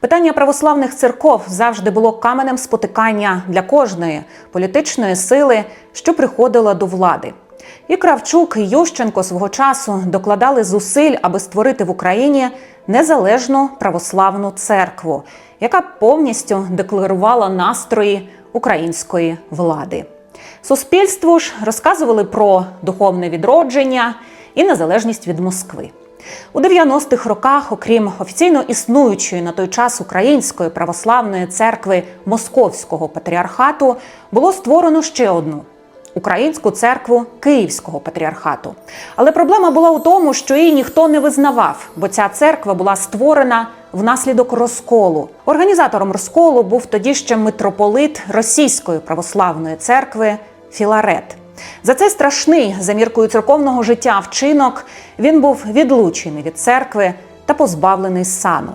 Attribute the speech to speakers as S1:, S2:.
S1: Питання православних церков завжди було каменем спотикання для кожної політичної сили, що приходила до влади. І Кравчук, і Ющенко свого часу докладали зусиль, аби створити в Україні незалежну православну церкву, яка повністю декларувала настрої української влади. Суспільству ж розказували про духовне відродження і незалежність від Москви. У 90-х роках, окрім офіційно існуючої на той час Української православної церкви Московського патріархату, було створено ще одну Українську церкву Київського патріархату. Але проблема була у тому, що її ніхто не визнавав, бо ця церква була створена внаслідок розколу. Організатором розколу був тоді ще митрополит Російської православної церкви Філарет. За цей страшний за міркою церковного життя вчинок він був відлучений від церкви та позбавлений сану.